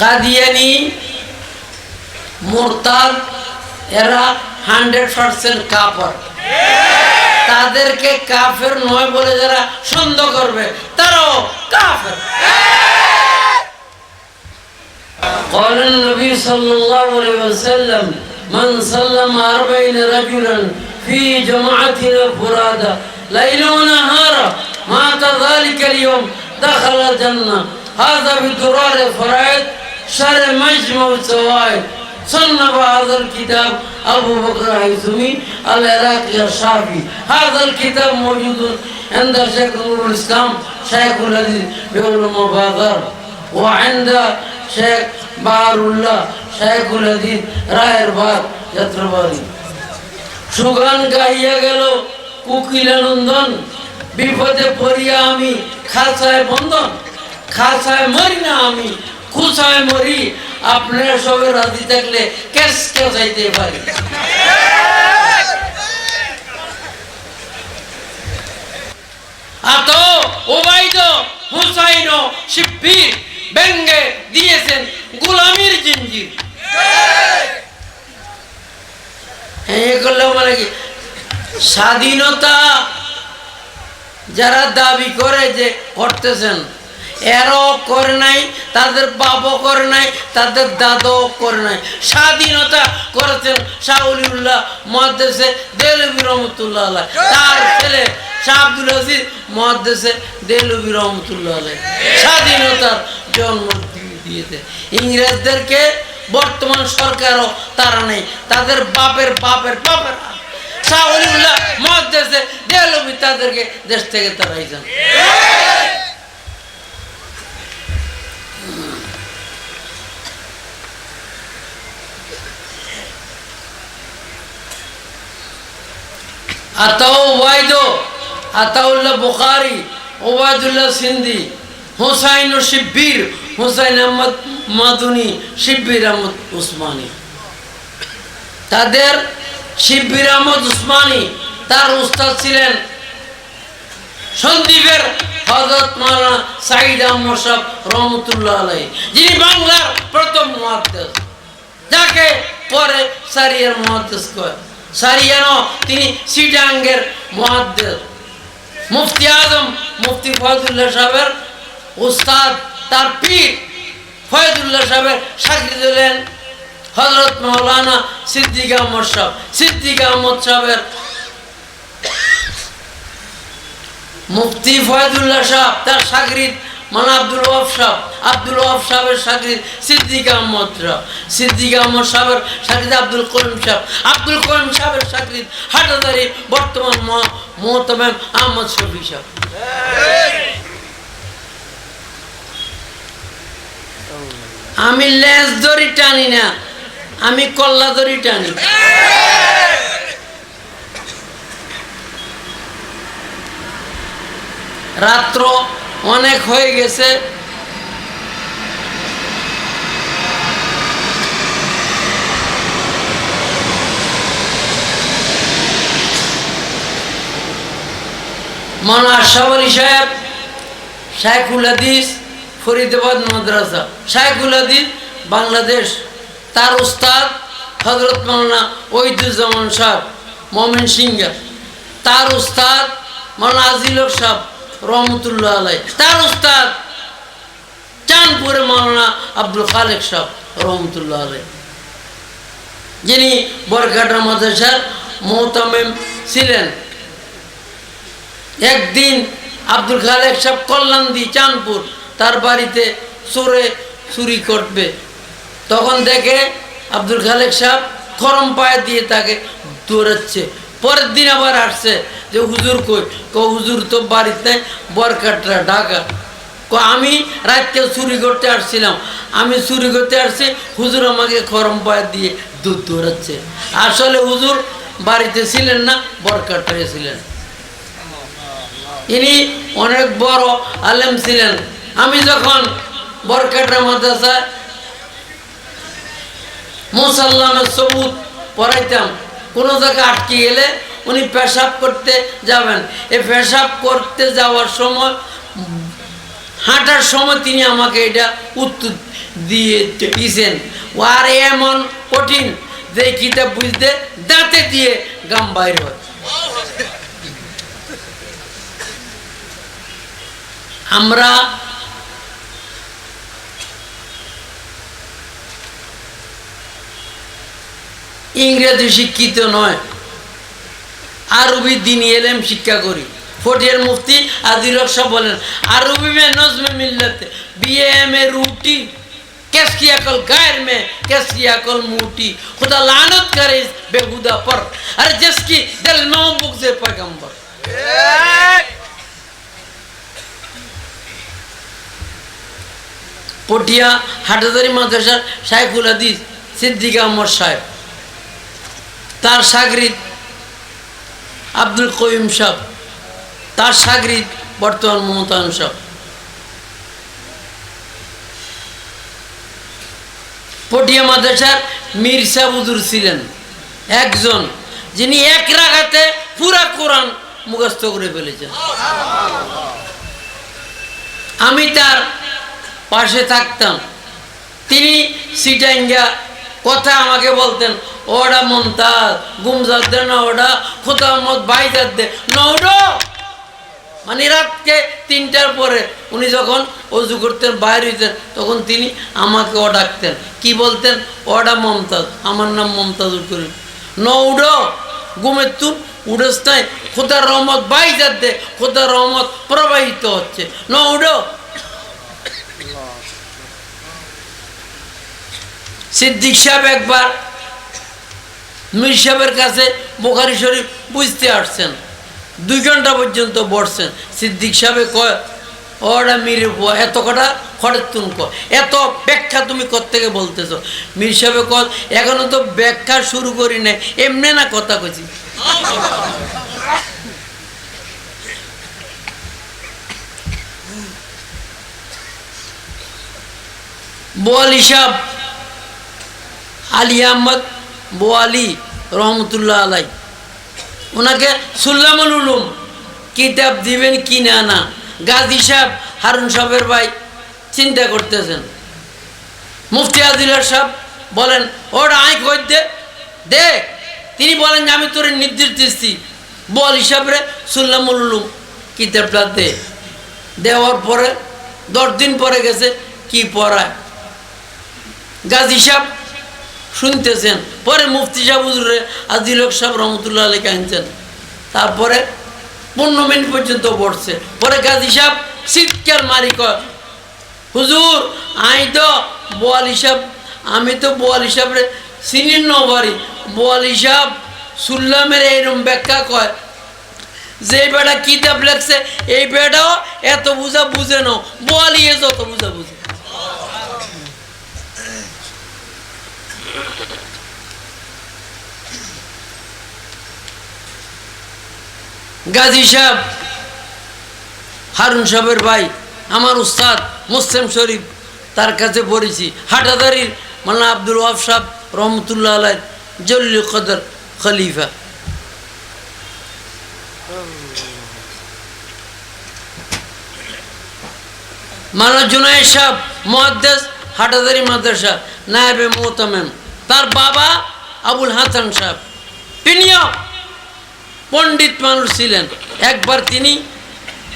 কাদিয়ানি মোরতাদ এরা hundred percent কাপড় তাদেরকে কাফের নয় বলে যারা সন্দেহ করবে তারাও কাফের قال النبي صلى الله عليه وسلم من سلم أربعين رجلا في جماعة الفرادى ليلا ونهارا مات ذلك اليوم دخل الجنة هذا بدرار فرائد شر مجمع السوائد صنف هذا الكتاب أبو بكر الهيثمي العراقي الشافعي هذا الكتاب موجود عند شيخ نور الإسلام شيخ الذي بعلم بادر وعند شيخ بحر الله شيخ الذي راير بار যাত্রাবাড়ি সুগান গাইয়া গেল কুকিলানন্দন বিপদে পড়িয়া আমি খাসায় বন্ধন খাসায় মরি না আমি খুশায় মরি, আপনারা সবে রাজি থাকলে কেস কেউ যাইতে পারি। আতো ওবাইদ হুসাইন শিব্বির ব্যঙ্গে দিয়েছেন গোলামির জিঞ্জির। হ্যাঁ মানে কি স্বাধীনতা যারা দাবি করে যে করতেছেন করে নাই, তাদের করে নাই, তাদের করে নাই। স্বাধীনতা করেছেন তার শাহ স্বাধীনতার জন্ম দিয়েছে ইংরেজদেরকে বর্তমান সরকারও তারা নেই। তাদের বাপের বাপের বাপের শাহুলিউল্লাহ মহাদেশে দেলবি তাদেরকে দেশ থেকে তারাইছেন আতাউ ওয়াইদো, আতাউল্লাহ বুখারি, ওবায়দুল্লাহ সিন্ধি হুসাইন ও শিব্বির, হুসাইন আহমদ মাদুনি, শিব্বির আহমদ উসমানী। তাদের শিব্বির আহমদ উসমানী, তার উস্তাদ ছিলেন সন্দীপের হজরত মাওলানা সাইদ আহমদ রহমতুল্লাহ আলাই যিনি বাংলার প্রথম মহাদ্দেশ যাকে পরে সারিয়ার মহাদ্দেশ কয়। সারিয়ানো, তিনি সিডাঙ্গের মহাদ্দেশ মুফতি আজম, মুফতি ফয়দুল্লাহ সাহেবের উস্তাদ, তার পীর ফয়দুল্লাহ সাহেবের সাকরি দিলেন হজরত মৌলানা সিদ্দিক আহমদ সাহেব। সিদ্দিক আহমদ সাহেবের মুফতি ফয়দুল্লাহ সাহেব, তার সাগরিদ মানে আব্দুল ওয়াফ সাহেব, আব্দুল ওয়াফ সাহেবের সাগরিদ সিদ্দিক আহমদ সাহেব, সিদ্দিক আহমদ আব্দুল করিম সাহেব, আব্দুল করিম হাটাদারি বর্তমান আহমদ শফি আমি লেজ দড়ি টানি না, আমি কল্লা দড়ি টানি। রাত্র অনেক হয়ে গেছে। মানা সাহেব হাদিস, ফরিদাবাদ মাদ্রাসা। শাইখুল হাদিস, বাংলাদেশ। তার উস্তাদ হজরত মাওলানা ওইদুজ্জামান সাহেব, মমিন সিংহা তার উস্তাদ মাওলানা আজিল সাহেব। রহমতুল্লাহ আলাই তার উস্তাদ আব্দুল খালেক সাহেব, রহমতুল্লাহ আলাই যিনি বরকাটা মাদ্রাসার ছিলেন। একদিন আব্দুল খালেক চাঁদপুর, তার বাড়িতে চোরে চুরি করবে। তখন দেখে আব্দুল খালেক সাহেব খরম পায়ে দিয়ে তাকে দৌড়াচ্ছে। পরের দিন আবার আসছে যে হুজুর কই? ক, হুজুর তো বাড়িতে বরকাটরা ঢাকা। ক, আমি রাত্রে চুরি করতে আসছিলাম। আমি চুরি করতে আসছি, হুজুর আমাকে খরম পায়ে দিয়ে দুধ দৌড়াচ্ছে আসলে হুজুর বাড়িতে ছিলেন না বরকাটরে ছিলেন। ইনি অনেক বড় আলেম ছিলেন। আমি যখন বরকাটা মাদ্রাসায় মুসাল্লামের সবুত পড়াইতাম কোনো জায়গায় আটকে গেলে উনি পেশাব করতে যাবেন। এই পেশাব করতে যাওয়ার সময়, হাঁটার সময় তিনি আমাকে এটা উত্তর দিয়ে দিয়েছেন। আর এমন কঠিন যে কিতাব বুঝতে দাঁতে দিয়ে গাম বাইর হয়। আমরা ইংরেজি শিক্ষিত নয় আরবি দিন এলেম শিক্ষা করি ফটিয়ার মুফতি আদিল সব বলেন আরবি মে নজমে মিল্লতে বিয়ে মে রুটি कैस की अकल गैर में कैस की अकल मूटी खुदा लानत करे इस बेहुदा पर अरे जिसकी दिल में हो बुक से पैगंबर পটিয়া হাটাদারি মাদ্রাসার শাইখুল হাদিস সিদ্দিক আহমদ সাহেব তার সাগরিদ আব্দুল কয়ুম সাহ, তার সাগরিদ বর্তমান মমতায়ন সাহ। পটিয়া মাদ্রাসার মীর সাবুদুর ছিলেন একজন, যিনি এক রাগাতে পুরা কোরআন মুখস্থ করে ফেলেছেন। আমি তার পাশে থাকতাম, তিনি সিটাইঙ্গা কথা আমাকে বলতেন ওটা মমতাজ, গুমজাদ দে না ওটা খোতামত বাইজাদ দে। নৌডো মানে রাতকে তিনটার পরে উনি যখন অজু করতেন, বাইরে হইতেন, তখন তিনি আমাকে ও ডাকতেন। কি বলতেন? ওটা মমতাজ, আমার নাম মমতাজুল করিম। নৌডো ঘুমের তুন উড়েস নাই খোদার রহমত বাইজাদ দে খোদার রহমত প্রবাহিত হচ্ছে। নৌডো সিদ্দিক সাহেব একবার মীর সাহেবের কাছে বোখারি শরীফ বুঝতে আসছেন। দুই ঘণ্টা পর্যন্ত বসছেন। সিদ্দিক সাহেব কয়, ওরা মীর এত কটা খড়ের তুন ক এত ব্যাখ্যা তুমি কোত্থেকে বলতেছ? মীর সাহেব ক এখনও তো ব্যাখ্যা শুরু করি নাই, এমনি না কথা কছি বল সাহ আলী আহমদ বোয়ালি রহমতুল্লাহ আলাই। ওনাকে সুল্লামুল উলুম কিতাব দিবেন কি না না, গাজী সাহেব, হারুন সাহেবের ভাই চিন্তা করতেছেন। মুফতি আদিলার সাহেব বলেন ওটা আই দে? দে তিনি বলেন যে আমি তোর নির্দেশ দিচ্ছি বল হিসাবে সুল্লামুল উলুম কিতাবটা দে। দেওয়ার পরে, দশ দিন পরে গেছে, কি পড়ায়? গাজী সাহেব শুনতেছেন? পরে মুফতি সাহেব হুজুরে আদিলক সাহেব রহমতুল্লাহ আলীকে আনছেন তারপরে পনেরো মিনিট পর্যন্ত পড়ছে। পরে গাজী সাহেব শীতকাল মারি কয় হুজুর আই তো বোয়াল হিসাব আমি তো বোয়াল হিসাবে চিনি নবারি বোয়াল হিসাব সুল্লামের এইরকম ব্যাখ্যা কয়, যে বেটা কিতাব লেখছে, এই বেটাও এত বুঝা বুঝে না। বোয়ালিয়ে যত বুঝা বুঝে। গাজী সাহেব, হারুন সাহেবের ভাই, আমার উস্তাদ মুসলিম শরীফ, তার কাছে পড়েছি। হাটাদারির মানা আব্দুল ওয়াব সাহেব, রহমতুল্লাহ আলাই জল্লি কদর খলিফা। মানা জুনাই সাহেব মহাদ্দেশ হাটাদারি মাদ্রাসা, নায়েবে মোহতামেম। তার বাবা আবুল হাসান সাহেব। তিনিও পণ্ডিত মানুষ ছিলেন। একবার তিনি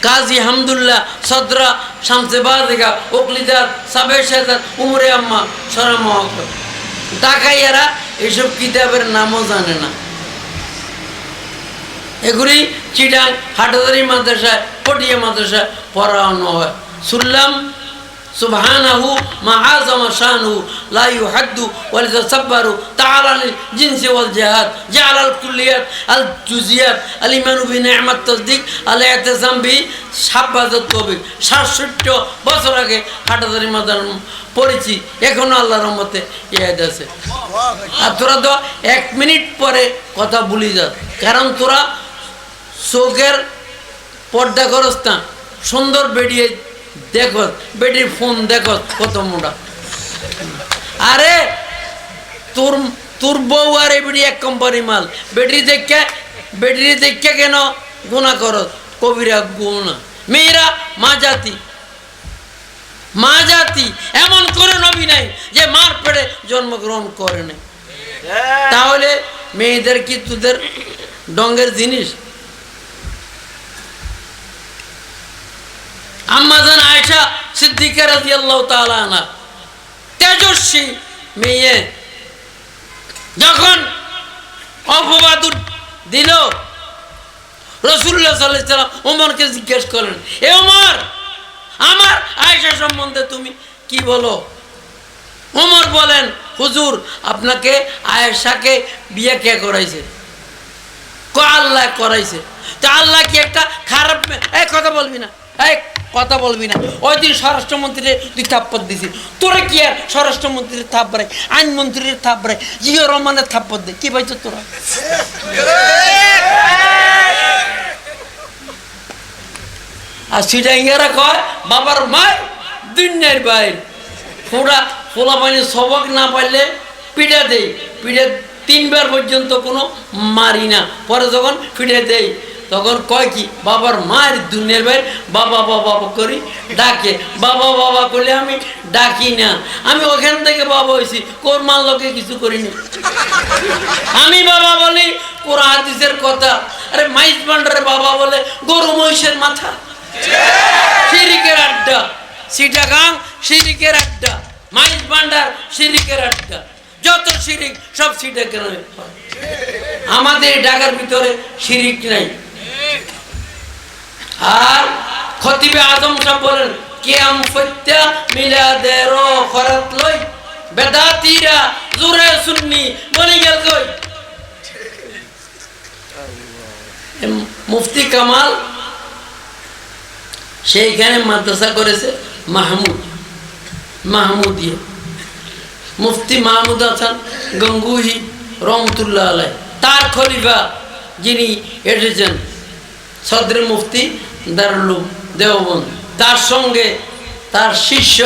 কাজী হামদুল্লাহ সদরা শামসে বাদিকা ওকলিদার সাবে সেদার উমরে আম্মা সরা মহকর ডাকাইয়ারা এইসব কিতাবের নামও জানে না। এগুলি চিডাং হাটাদারি মাদ্রাসায়, পটিয়া মাদ্রাসায় পড়ানো হয়। শুনলাম সুবহানাহু মা আযama শানহু, লা ইউহাদ্দু ওয়া লিতাসাব্বারু তাআলা লিল জিনসি ওয়াল জিহাদ, জাআল আল কুল্লিয়াত আল জুজিয়াত, আল ইমানু বি নি'মাত তাসদিক, আল ইতিসাম বি সাব্বাজাত তৌবিক 67 বছর আগে হাটাদারি মাদ্রাসা পড়েছি, এখনও আল্লাহর রহমতে ইয়াদ আছে। আর তোরা তো এক মিনিট পরে কথা ভুলি যা, কারণ তোরা চোখের পর্দা করস না সুন্দর বেরিয়ে দেখো, বেটির ফোন দেখো কত মোটা। আরে, তোর তোর বউ আর বেটি এক কোম্পানি মাল। বেটি দেখে বেটি দেখে কেন গুণা করত কবিরা গুণা। মেয়েরা মা জাতি। মা জাতি। এমন করে নবী নাই যে মার পেড়ে জন্মগ্রহণ করে নাই। তাহলে মেয়েদের কি তোদের ডঙ্গের জিনিস? আয়সা সিদ্দিকা তেজস্বী মেয়ে। যখন অপবাদ দিল ওমরকে জিজ্ঞেস করেন এ ওমর, আমার সম্বন্ধে তুমি কি বলো? ওমর বলেন, হুজুর, আপনাকে আয়েশাকে বিয়ে কে করাইছে? আল্লাহ করাইছে। তো আল্লাহ কি একটা খারাপ এই কথা বলবি না। এই কথা বলবি না। ওই দিন স্বরাষ্ট্রমন্ত্রীর তুই থাপ্পড় দিছি তোরা কি আর স্বরাষ্ট্রমন্ত্রীর থাপড়াই আইনমন্ত্রীর থাপড়াই জিও রহমানের থাপ্পড় দে। কি পাইছ তোরা? আর সেটা ইঙ্গারা কয়, বাবার মায়, দুনিয়ার বাইর। ফোড়া, ফোলা পানি সবক না পারলে পিঠা দেই। পিঠে তিনবার পর্যন্ত কোনো মারি না। পরে যখন পিঠে দেই তখন কয় কি, বাবার মায়ের দুনিয়ার বাইর বাবা বাবা করি ডাকে। বাবা বাবা করলে আমি ডাকি না। আমি ওখান থেকে বাবা হয়েছি কোর মাল লোকে কিছু করিনি। আমি বাবা বলি, কোরআন হাদিসের কথা। আরে মাইস ভান্ডারের বাবা বলে, গরু মহিষের মাথা। শিরিকের আড্ডা। সিটাগাং শিরিকের আড্ডা। মাইজ ভান্ডার শিরিকের আড্ডা। যত শিরিক সব সিটাকের আমাদের ঢাকার ভিতরে শিরিক নাই। আর খতিবে আদম সাহেব বলেন কে আম ফত্যা মিলা দে রো খরাত লই বেদাতিরা বনি গেল কই? মুফতি কামাল সেইখানে মাদ্রাসা করেছে মাহমুদ মাহমুদিয়া মুফতি মাহমুদ হাসান গঙ্গুহি রহমতুল্লাহ আলাই তার খলিফা যিনি এসেছেন, সদরে মুফতি দারুলুম দেওবন্দ। তার সঙ্গে তার শিষ্য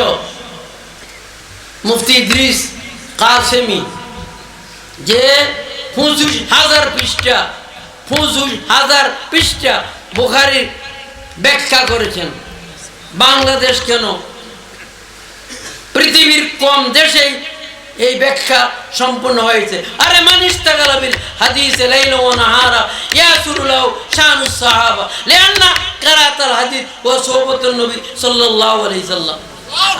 মুফতি ইদ্রিস কাসেমি, যে পঁচিশ হাজার পৃষ্ঠা, পঁচিশ হাজার পৃষ্ঠা বুখারির ব্যাখ্যা করেছেন। বাংলাদেশ কেন? পৃথিবীর কম দেশেই এই ব্যাখ্যা সম্পূর্ণ হয়েছে। আরে মানিস তাগালাবিল হাদিস নাহারা সাহাবা, লিআন্না কারাতাল হাদিস নবী সাল্লাল্লাহু আলাইহি সাল্লাম।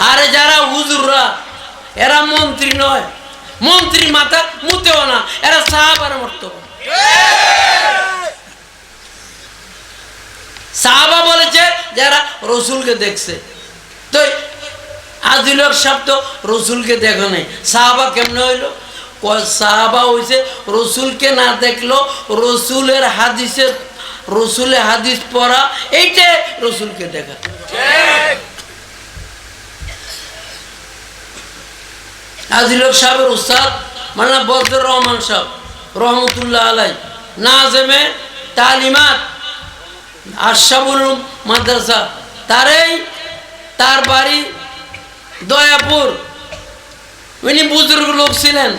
আরে যারা হুজুররা, এরা মন্ত্রী নয়। মন্ত্রী মাথা মুতেও না, এরা সাহাবার মর্তবা সাহাবা বলেছে, যারা রসুলকে দেখছে। তো আদিলক শব্দ রসুলকে দেখো নাই। সাহাবা কেমনে হইল? সাহাবা হইছে, রসুলকে না দেখল, রসুলের হাদিসের, রসুলের হাদিস পড়া এইটা রসুলকে দেখা। আদিলক সাহেবের উস্তাদ মানে বদর রহমান সাহেব, রহমতুল্লাহ আলাই, নাজেমে তালিমাত আশাবুল মাদ্রাসা, তারই তার বাড়ি দয়াপুর। উনি বুজুর্গ লোক ছিলেন।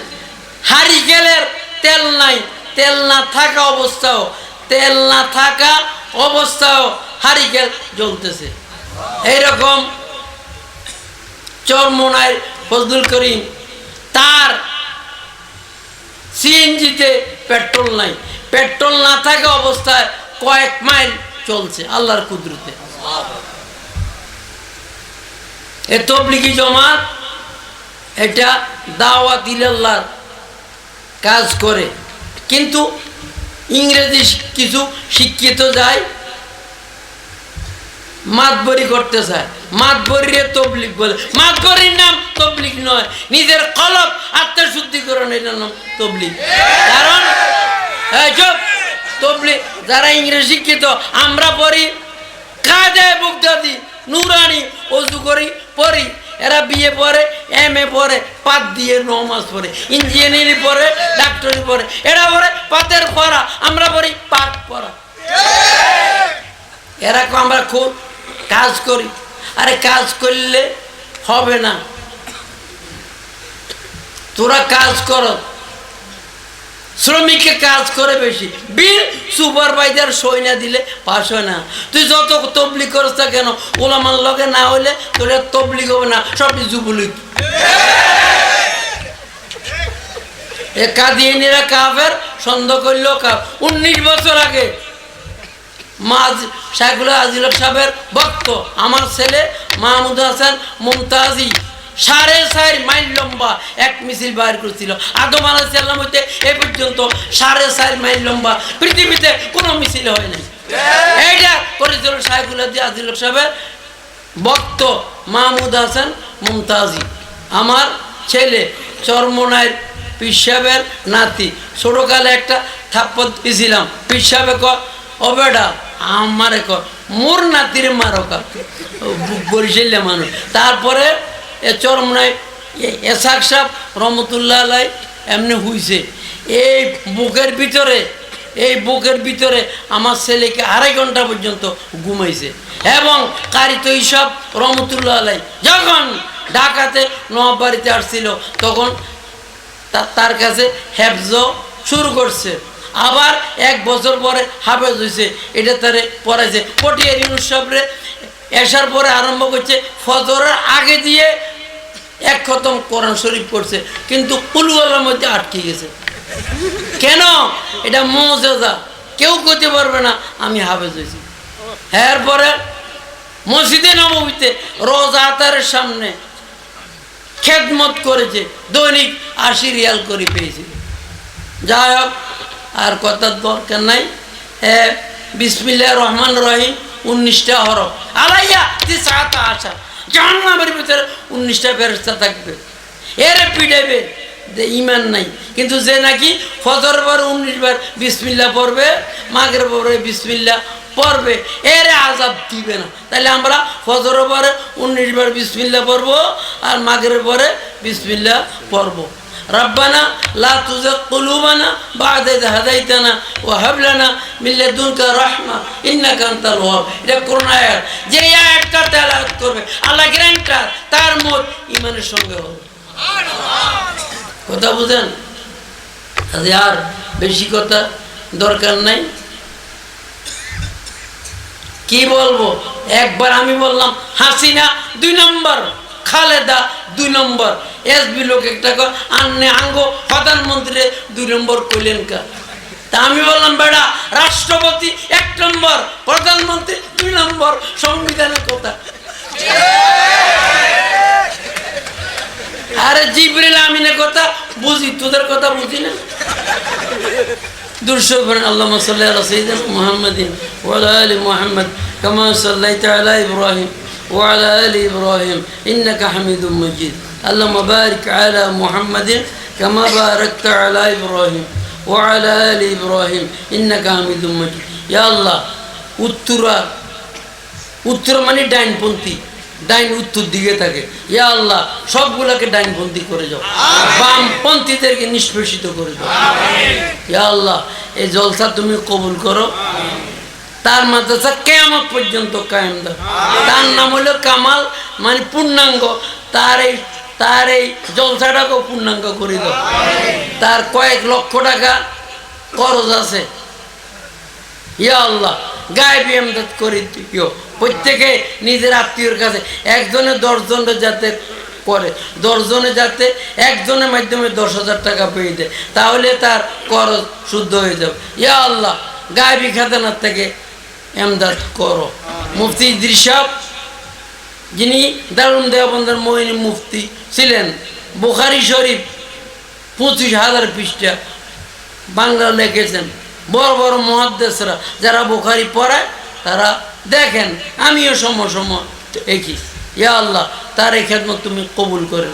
হারিকেলের তেল নাই। তেল না থাকা অবস্থাও। তেল না থাকা অবস্থাও হারিকেল জ্বলতেছে। এইরকম চরমোনায় ফজলুল করিম, তার সিএনজিতে পেট্রোল নাই। পেট্রোল না থাকা অবস্থায় কয়েক মাইল চলছে আল্লাহর কুদরতে। এ তবলিগি জমাত, এটা দাওয়াত ইলাল্লাহর কাজ করে। কিন্তু ইংরেজি কিছু শিক্ষিত যায়, মাতবরি করতে চায়। মাতবরিরে তবলিক বলে। মাতবরির নাম তবলিক নয়, নিজের কলব আত্মশুদ্ধিকরণ এটার নাম তবলিক কারণ তবলিক যারা ইংরেজি শিক্ষিত, আমরা পড়ি কাজে বুকদাদি নুরানি, অজু করি পড়ি এরা বিয়ে পড়ে এম এ পড়ে পাত দিয়ে নমাজ পড়ে ইঞ্জিনিয়ারিং পড়ে ডাক্তারি পড়ে এরা পড়ে পাতের পড়া, আমরা পড়ি পাট পড়া। এরা আমরা খুব কাজ করি। আরে কাজ করলে হবে না। তোরা কাজ কর। শ্রমিককে কাজ করে বেশি। বিল সুপারভাইজার সই না দিলে পাস হয় না। তুই যত করছ না কেন, ওলামার লগে না হইলে তোর আর তবলিক হবে না সব যুবলিক এ কাফ। উনিশ বছর আগে মাজ শাইকুল আজিল সাহেবের ভক্ত, আমার ছেলে মাহমুদ হাসান মুমতাজি। সাড়ে চার মাইল লম্বা এক মিছিল বাইর করেছিল। আদম আলাইসাল্লাম হইতে এ পর্যন্ত সাড়ে চার মাইল লম্বা পৃথিবীতে কোনো মিছিল হয় নাই। এইটা করেছিল শাইকুল আজিল সাহেবের ভক্ত মাহমুদ হাসান মুমতাজি। আমার ছেলে চরমনায় পিসাবের নাতি। ছোটকালে একটা থাপ্পত দিয়েছিলাম পিসাবে ক ও বেটা, আমারে ক মোর নাতির মারো কাকে বরিশাল্লা মানুষ। তারপরে এ চরমনায় এসাক সাহ রহমতুল্লাহ আলাই এমনি হুইছে। এই বুকের ভিতরে, এই বুকের ভিতরে আমার ছেলেকে আড়াই ঘণ্টা পর্যন্ত ঘুমাইছে। এবং কারিত সব রহমতুল্লাহ আলাই যখন ঢাকাতে নবাবাড়িতে আসছিল, তখন তা- তার কাছে হেফজ শুরু করছে। আবার এক বছর পরে হাফেজ হয়েছে এটা তারে পড়াইছে। পটিয়ারি উৎসবরে এসার পরে আরম্ভ করছে ফজরের আগে দিয়ে এক খতম কোরআন শরীফ করছে কিন্তু কুলওয়ালার মধ্যে আটকে গেছে। কেন? এটা মজেদা কেউ করতে পারবে না, আমি হাফেজ হয়েছি। এরপরে মসজিদে নবমীতে রোজ আতারের সামনে খেদমত করেছে, দৈনিক আশি রিয়াল করে পেয়েছিল যাই হোক, আর কথার দরকার নাই। বিসমিল্লা রহমান রহিম। উনিশটা হরফ। আলাইয়া তিসাতা আশা। জাহান্নামের ভিতরে উনিশটা ফেরস্তা থাকবে। এর পিডাবে যে ইমান নাই। কিন্তু যে নাকি ফজর পর উনিশ বার বিসমিল্লা পড়বে মাগের পরে বিসমিল্লা পড়বে, এর আজাব দিবে না। তাহলে আমরা ফজর পরে উনিশ বার বিসমিল্লা পড়ব আর মাগের পরে বিসমিল্লা পড়ব। ربنا لا تزغ قلوبنا بعد إذ هديتنا وهب لنا من لدنك رحمة إنك أنت الوهاب এটা কোরআন আয়াত যে এই আয়াতটা তেলাওয়াত করবে আল্লাহ গ্যারান্টার তার মত ইমানের সঙ্গে হবে কথা বুঝেন আরে আর বেশি কথা দরকার নাই কি বলবো একবার আমি বললাম হাসিনা দুই নম্বর খালেদা দুই নম্বর। এসবি লোক একটা আন্নে আঙ্গো প্রধানমন্ত্রী দুই নম্বর কইলেন কা? তা আমি বললাম, বেড়া, রাষ্ট্রপতি এক নম্বর, প্রধানমন্ত্রী দুই নম্বর, সংবিধানের কথা। আরে জিবরিল আমিনের কথা বুঝি, তোদের কথা বুঝি না? দুরশো করেন আল্লাহ সাল্লাহ রসিদ মোহাম্মদিন ওয়াল মোহাম্মদ কামা সাল্লাহ ইব্রাহিম। وعلى ال ابراهيم انك حميد مجيد اللهم بارك على محمد كما باركت على ابراهيم وعلى ال ابراهيم انك حميد مجيد يا الله উত্তরা উত্তর মানে ডাইনপন্থী ডাইন উত্তর দিকে থাকে ইয়া আল্লাহ সবগুলোকে ডাইনপন্থী করে যাও বামপন্থীদেরকে নিষ্পেষিত করে দাও ইয়া আল্লাহ এই জলসা তুমি কবুল করো তার মাদ্রাসা কেমন পর্যন্ত কায়েম তার নাম হলো কামাল মানে পূর্ণাঙ্গ। তার এই তার এই জলসাটাকেও পূর্ণাঙ্গ করে দাও তার কয়েক লক্ষ টাকা খরচ আছে। ইয়া আল্লাহ, গায়েবী আমদাদ করে দিও। প্রত্যেকে নিজের আত্মীয়র কাছে, একজনে দশজনে যাতে করে, দশজনে যাতে একজনের মাধ্যমে দশ হাজার টাকা পেয়ে দেয়। তাহলে তার খরচ শুদ্ধ হয়ে যাবে। ইয়া আল্লাহ, গায়েবী খাজানার থেকে এমদাদ করো। মুফতি দৃশাব যিনি দারুণ দেওবন্দের মহিনী মুফতি ছিলেন বুখারি শরীফ পঁচিশ হাজার পৃষ্ঠা বাংলা লিখেছেন। বড় বড় মহাদ্দেশরা যারা বোখারি পড়ায় তারা দেখেন আমিও সম সম একই। ইয়া আল্লাহ তার এই খেদমত তুমি কবুল করেন।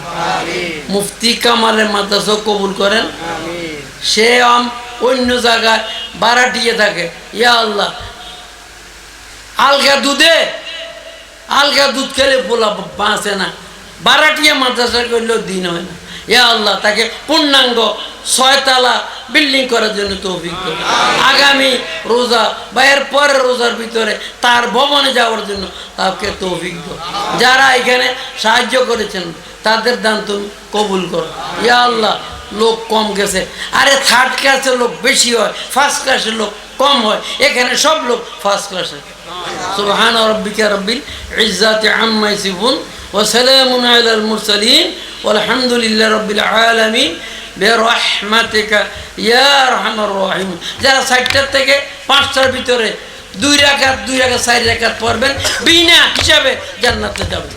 মুফতি কামালের মাদ্রাসাও কবুল করেন। সে আম অন্য জায়গায় বারাটিয়ে থাকে। ইয়া আল্লাহ আলগা দুধে? আলগা দুধ খেলে পোলা বাঁচে না। বারাটিয়া মাদ্রাসা করলেও দিন হয় না। ইয়া আল্লাহ, তাকে পূর্ণাঙ্গ ছয়তলা বিল্ডিং করার জন্য তৌফিক। আগামী রোজা বা এর পরের রোজার ভিতরে তার ভবনে যাওয়ার জন্য তাকে তৌফিক যারা এখানে সাহায্য করেছেন, তাদের দান তুমি কবুল করো। ইয়া আল্লাহ লোক কম গেছে। আরে থার্ড ক্লাসের লোক বেশি হয় ফার্স্ট ক্লাসের লোক কম হয়। এখানে সব লোক ফার্স্ট ক্লাসে সুবহান রব্বিকা রব্বিল ইজ্জাতি আম্মা ইয়াসিফুন ওয়া সালামুন আলাল মুরসালিন। ওয়ালহামদুলিল্লাহি রাব্বিল আলামিন। বেরহমাতিকা ইয়া আরহামার রহিম যারা সাইটটার থেকে পাঁচটার ভিতরে দুই রাকাত দুই রাকাত, চার রাকাত পড়বেন, বিনা হিসাবে জান্নাতে যাবে